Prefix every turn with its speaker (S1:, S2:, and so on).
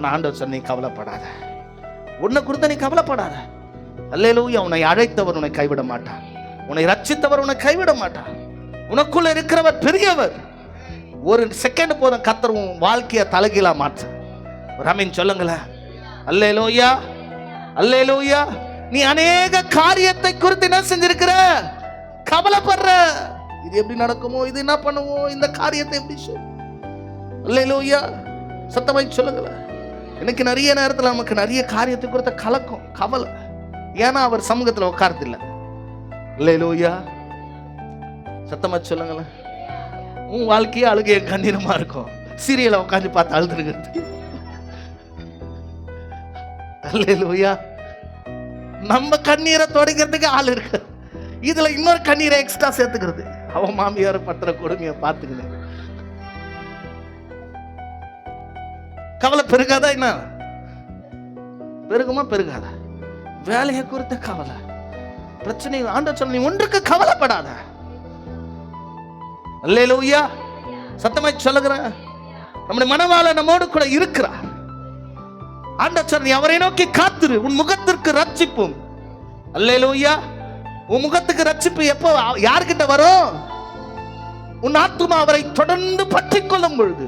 S1: ஆனால் ஆண்டவர் சொன்ன நீ கவலைப்படாத. உன்னை குறித்த நீ கவலைப்படாத. அல்லேலூயா உன்னை அழைத்தவர் உன்னை கைவிட மாட்டார். உன்னை ரட்சித்தவர் உன்னை கைவிட மாட்டார். உனக்குள்ள இருக்கிறவர் பெரியவர். ஒரு செகண்ட் போதும் கத்தர் உன் வாழ்க்கையை தலைகீழா மாற்று. ரமீன் சொல்லுங்களேன் அல்லேலூயா லோய்யா நீ அநேக காரியத்தை குறித்து என்ன செஞ்சிருக்கிற? கவலைப்படுற. இது எப்படி நடக்குமோ இது என்ன பண்ணுவோம் இந்த காரியத்தை எப்படி செய்யும் லோய்யா சத்தமாய் சொல்லுங்களேன் எனக்கு நிறைய நேரத்தில் நமக்கு நிறைய காரியத்தை கொடுத்த கலக்கம் கவலை. ஏன்னா அவர் சமூகத்தில் உட்கார்றது இல்லை அல்லேலூயா. சத்தமா சொல்லுங்களேன். உன் வாழ்க்கையே அழுகைய கண்ணீரமா இருக்கும். சீரியலை உட்காந்து பார்த்து அழுதுருக்கிறது. அல்லேலூயா. நம்ம கண்ணீரை துடைக்கிறதுக்கு ஆள் இருக்கு. இதுல இன்னொரு கண்ணீரை எக்ஸ்ட்ரா சேர்த்துக்கிறது. அவன் மாமியார் பத்திர கொடுமையை பார்த்துக்கிறேன் கவலை பெருகாதா என்ன? பெருகுமா பெருகாதா? வேலையை குறித்த கவலை. பிரச்சனை ஆண்ட சொல்ல நீ ஒன்றுக்கு கவலைப்படாத. அல்லேலூயா. சத்தமாய் சொல்லுகிறேன் நம்முடைய மனவாள நம்மோடு கூட இருக்கிறா ஆண்ட நீ அவரை நோக்கி காத்துரு. உன் முகத்திற்கு ரட்சிப்பும். அல்லையா உன் முகத்துக்கு ரட்சிப்பு எப்போ யார்கிட்ட வரும்? உன் ஆத்துமா அவரை தொடர்ந்து பற்றி கொள்ளும் பொழுது.